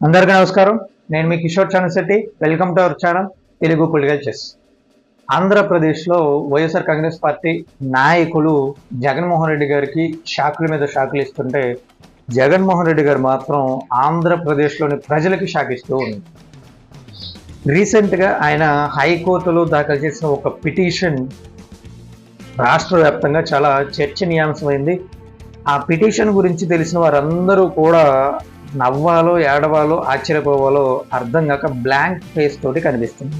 అందరికీ నమస్కారం. నేను మీ Kishore Chandrashetty welcome to our channel Telugu political chess ఆంధ్రప్రదేశ్లో వైఎస్ఆర్ కాంగ్రెస్ పార్టీ నాయకులు జగన్మోహన్ రెడ్డి గారికి షాకుల మీద షాకులు ఇస్తుంటే జగన్మోహన్ రెడ్డి గారు మాత్రం ఆంధ్రప్రదేశ్లోని ప్రజలకి షాక్ ఇస్తూ ఉంది రీసెంట్గా ఆయన హైకోర్టులో దాఖలు చేసిన ఒక పిటిషన్ రాష్ట్ర వ్యాప్తంగా చాలా చర్చనీయాంశమైంది. ఆ పిటిషన్ గురించి తెలిసిన వారందరూ కూడా నవ్వాలో ఏడవాలో ఆశ్చర్యపోవాలో అర్థం కాక బ్లాంక్ ఫేస్ తోటి కనిపిస్తుంది.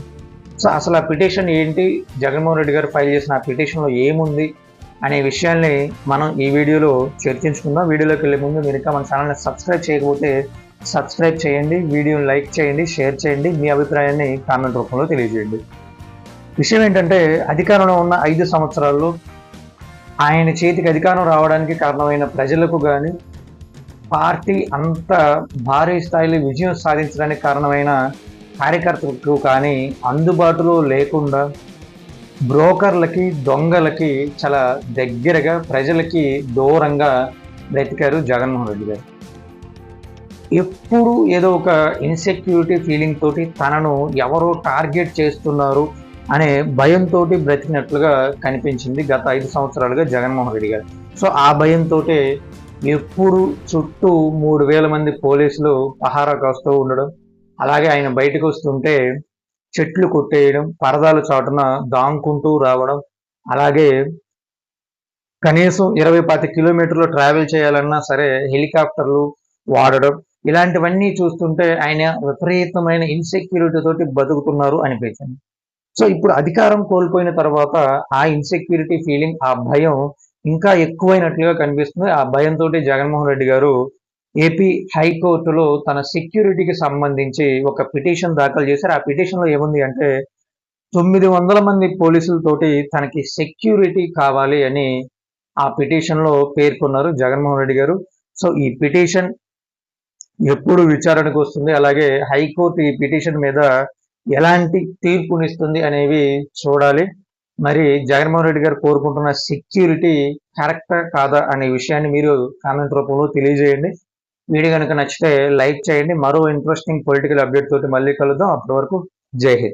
సో అసలు ఆ పిటిషన్ ఏంటి? జగన్మోహన్ రెడ్డి గారు ఫైల్ చేసిన ఆ పిటిషన్లో ఏముంది అనే విషయాల్ని మనం ఈ వీడియోలో చర్చించుకుందాం. వీడియోలోకి వెళ్ళే ముందు మీరు ఇంకా మన ఛానల్ని సబ్స్క్రైబ్ చేయకపోతే సబ్స్క్రైబ్ చేయండి వీడియోని లైక్ చేయండి షేర్ చేయండి మీ అభిప్రాయాన్ని కామెంట్ రూపంలో తెలియజేయండి. విషయం ఏంటంటే అధికారంలో ఉన్న ఐదు సంవత్సరాల్లో ఆయన చేతికి అధికారం రావడానికి కారణమైన ప్రజలకు కానీ పార్టీ అంత భారీ స్థాయిలో విజయం సాధించడానికి కారణమైన కార్యకర్తలకు కానీ అందుబాటులో లేకుండా బ్రోకర్లకి దొంగలకి చాలా దగ్గరగా ప్రజలకి దూరంగా బ్రతికారు జగన్మోహన్ రెడ్డి గారు. ఎప్పుడు ఏదో ఒక ఇన్సెక్యూరిటీ ఫీలింగ్ తోటి తనను ఎవరో టార్గెట్ చేస్తున్నారు అనే భయంతో బ్రతికినట్లుగా కనిపించింది గత ఐదు సంవత్సరాలుగా జగన్మోహన్ రెడ్డి గారు. సో ఆ భయంతో ఎప్పుడు చుట్టూ మూడు వేల మంది పోలీసులు పహారా కాస్తూ ఉండడం అలాగే ఆయన బయటకు వస్తుంటే చెట్లు కొట్టేయడం పరదాలు చాటున దాంకుంటూ రావడం అలాగే కనీసం ఇరవై పాతి కిలోమీటర్లు ట్రావెల్ చేయాలన్నా సరే హెలికాప్టర్లు వాడడం ఇలాంటివన్నీ చూస్తుంటే ఆయన విపరీతమైన ఇన్సెక్యూరిటీ తోటి బతుకుతున్నారు అనిపించింది. సో ఇప్పుడు అధికారం కోల్పోయిన తర్వాత ఆ ఇన్సెక్యూరిటీ ఫీలింగ్ ఆ భయం ఇంకా ఎక్కువైనట్లుగా కనిపిస్తుంది. ఆ భయంతో జగన్మోహన్ రెడ్డి గారు ఏపీ హైకోర్టులో తన సెక్యూరిటీకి సంబంధించి ఒక పిటిషన్ దాఖలు చేశారు. ఆ పిటిషన్లో ఏముంది అంటే తొమ్మిది వందల మంది పోలీసులతోటి తనకి సెక్యూరిటీ కావాలి అని ఆ పిటిషన్లో పేర్కొన్నారు జగన్మోహన్ రెడ్డి గారు. సో ఈ పిటిషన్ ఎప్పుడు విచారణకు వస్తుంది? అలాగే హైకోర్టు ఈ పిటిషన్ మీద ఎలాంటి తీర్పునిస్తుంది అనేవి చూడాలి. మరి జగన్మోహన్ రెడ్డి గారు కోరుకుంటున్న సెక్యూరిటీ కరెక్టా కాదా అనే విషయాన్ని మీరు కామెంట్ రూపంలో తెలియజేయండి. వీడియో కనుక నచ్చితే లైక్ చేయండి. మరో ఇంట్రెస్టింగ్ పొలిటికల్ అప్డేట్ తోటి మళ్ళీ కలుద్దాం. అప్పటి వరకు జై హింద్.